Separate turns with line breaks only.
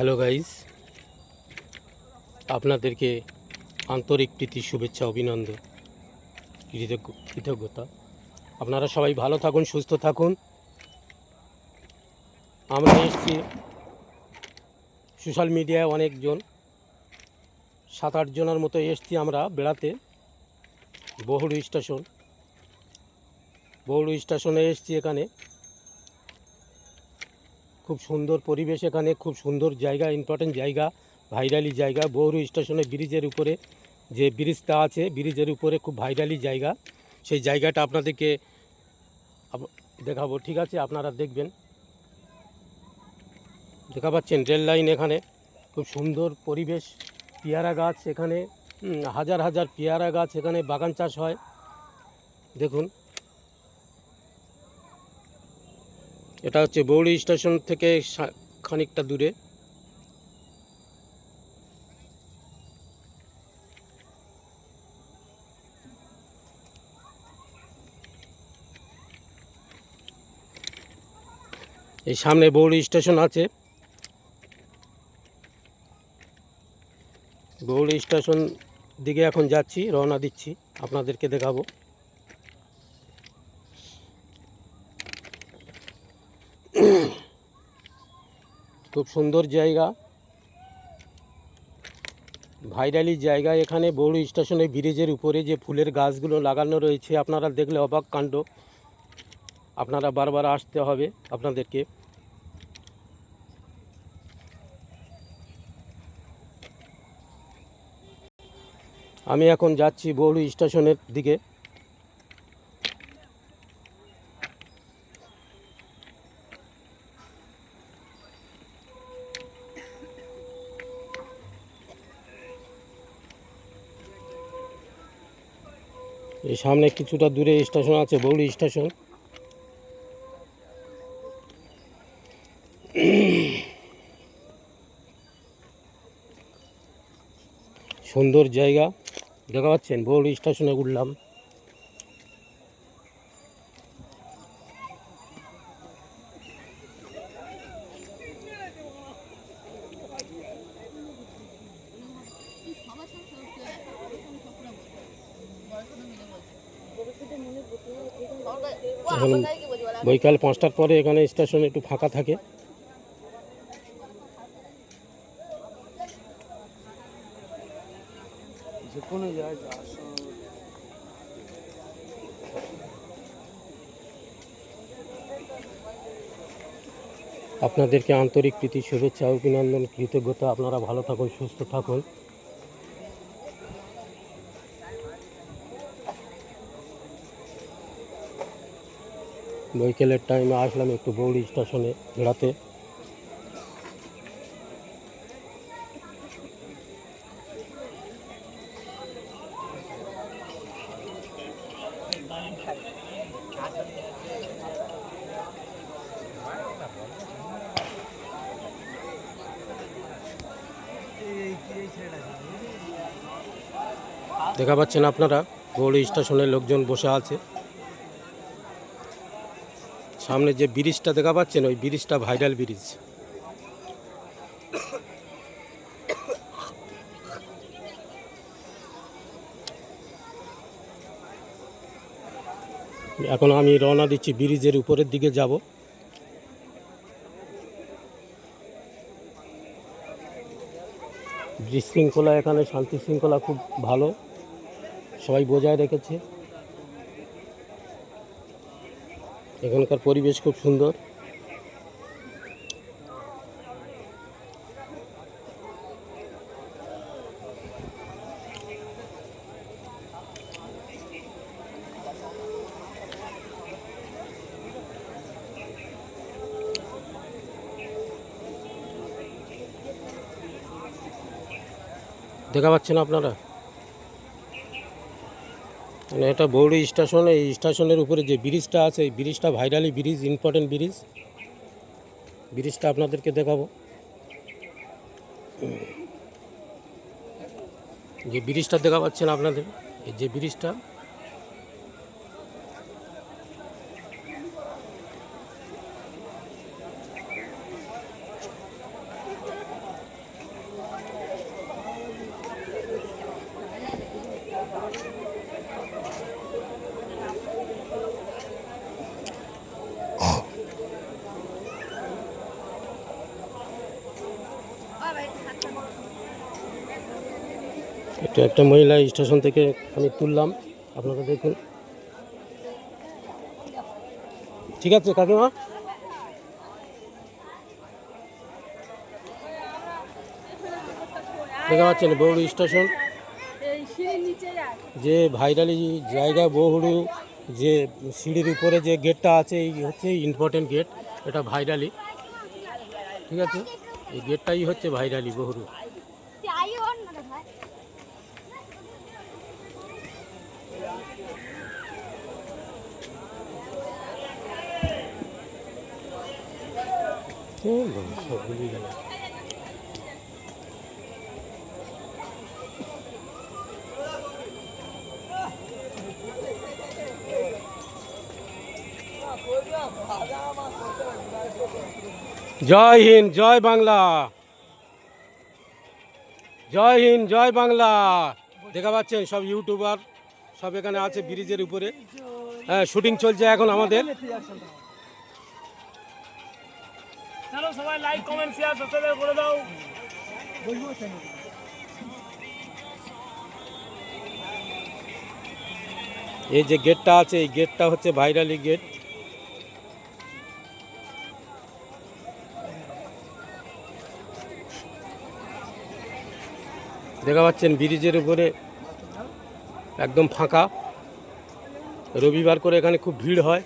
Hello guys আপনাদেরকে আন্তরিক প্রীতি, শুভেচ্ছা, অভিনন্দন, কৃতজ্ঞ, কৃতজ্ঞতা। আপনারা সবাই ভালো থাকুন, সুস্থ থাকুন। আমরা এসেছি সোশ্যাল মিডিয়ায় অনেকজন। সাত, আট জনের মতো এসছি আমরা বেড়াতে। বহুড়ু স্টেশন বহুড়ু স্টেশনে এসছি এখানে। খুব সুন্দর পরিবেশ এখানে, খুব সুন্দর জায়গা ইম্পর্টেন্ট জায়গা ভাইরালি জায়গা বৌরু স্টেশনে ব্রিজের উপরে যে ব্রিজটা আছে, ব্রিজের উপরে খুব ভাইরালি জায়গা। সেই জায়গাটা আপনাদেরকে দেখাবো, ঠিক আছে? আপনারা দেখবেন। দেখা পাচ্ছেন রেল লাইন এখানে। খুব সুন্দর পরিবেশ, পেয়ারা গাছ এখানে। হাজার হাজার পেয়ারা গাছ এখানে বাগান চাষ হয়। দেখুন। এটা হচ্ছে বৌড়ি স্টেশন থেকে খানিকটা দূরে। এই সামনে বৌড়ি স্টেশন আছে। বৌড়ি স্টেশন দিকে এখন যাচ্ছি, রওনা দিচ্ছি, আপনাদেরকে দেখাবো। খুব সুন্দর জায়গা। ভাইরালি জায়গা এখানে, বড় স্টেশনে ব্রিজের উপরে যে ফুলের গাছগুলো লাগানো রয়েছে। আপনারা দেখলে অবাক কাণ্ড। আপনারা বারবার আসতে হবে আপনাদেরকে। আমি এখন যাচ্ছি বৌড় স্টেশনের দিকে। এই সামনে কিছুটা দূরে স্টেশন আছে, বৌড়ি স্টেশন। সুন্দর জায়গা। দেখা পাচ্ছেন, বৌড়ি স্টেশনে উঠলাম। এখন বৈকাল পাঁচটার পরে এখানে স্টেশন একটু ফাঁকা থাকে। আপনাদেরকে আন্তরিক প্রীতি শুভেচ্ছা অভিনন্দন কৃতজ্ঞতা। আপনারা ভালো থাকুন সুস্থ থাকুন। বৈকালের টাইমে আসলাম একটু বৌড়ি স্টেশনে বেড়াতে। দেখা পাচ্ছেন আপনারা বৌড়ি স্টেশনে লোকজন বসে আছে। সামনে যে ব্রিজটা দেখা পাচ্ছেন, ওই ব্রিজটা ভাইরাল ব্রিজ। এখন আমি রওনা দিচ্ছি ব্রিজের উপরের দিকে যাব। বিশৃঙ্খলা এখানে শান্তি শৃঙ্খলা খুব ভালো, সবাই বজায় রেখেছে। এখানকার পরিবেশ খুব সুন্দর। দেখা পাচ্ছেন আপনারা? মানে এটা বৌড়ি স্টেশন, এই স্টেশনের উপরে যে ব্রিজটা আছে, এই ব্রিজটা ভাইরালি ব্রিজ ইম্পর্টেন্ট ব্রিজ। ব্রিজটা আপনাদেরকে দেখাবো। যে ব্রিজটা দেখা পাচ্ছেন আপনাদের, এই যে ব্রিজটা। এটা একটা মহিলা স্টেশন থেকে আমি তুললাম। আপনারা দেখুন। ঠিক আছে, কাকিমা? দেখা পাচ্ছেন, বৌড়ু স্টেশন। যে ভাইরালি জায়গা বহুড়ু যে সিঁড়ির উপরে যে গেটটা আছে, এই হচ্ছে ইম্পর্টেন্ট গেট এটা ভাইরালি। ঠিক আছে? এই গেটটাই হচ্ছে ভাইরালি বহুড়ু জয় হিন্দ, জয় বাংলা। জয় হিন্দ, জয় বাংলা। দেখা পাচ্ছেন সব ইউটিউবার, সব এখানে আছে ব্রিজের উপরে। হ্যাঁ শুটিং চলছে এখন আমাদের।
চলো সবাই লাইক কমেন্ট শেয়ার সাবস্ক্রাইব করে দাও
এই যে গেটটা আছে, এই গেটটা হচ্ছে ভাইরালি গেট দেখা পাচ্ছেন ব্রিজের উপরে একদম ফাঁকা। রবিবার করে এখানে খুব ভিড় হয়।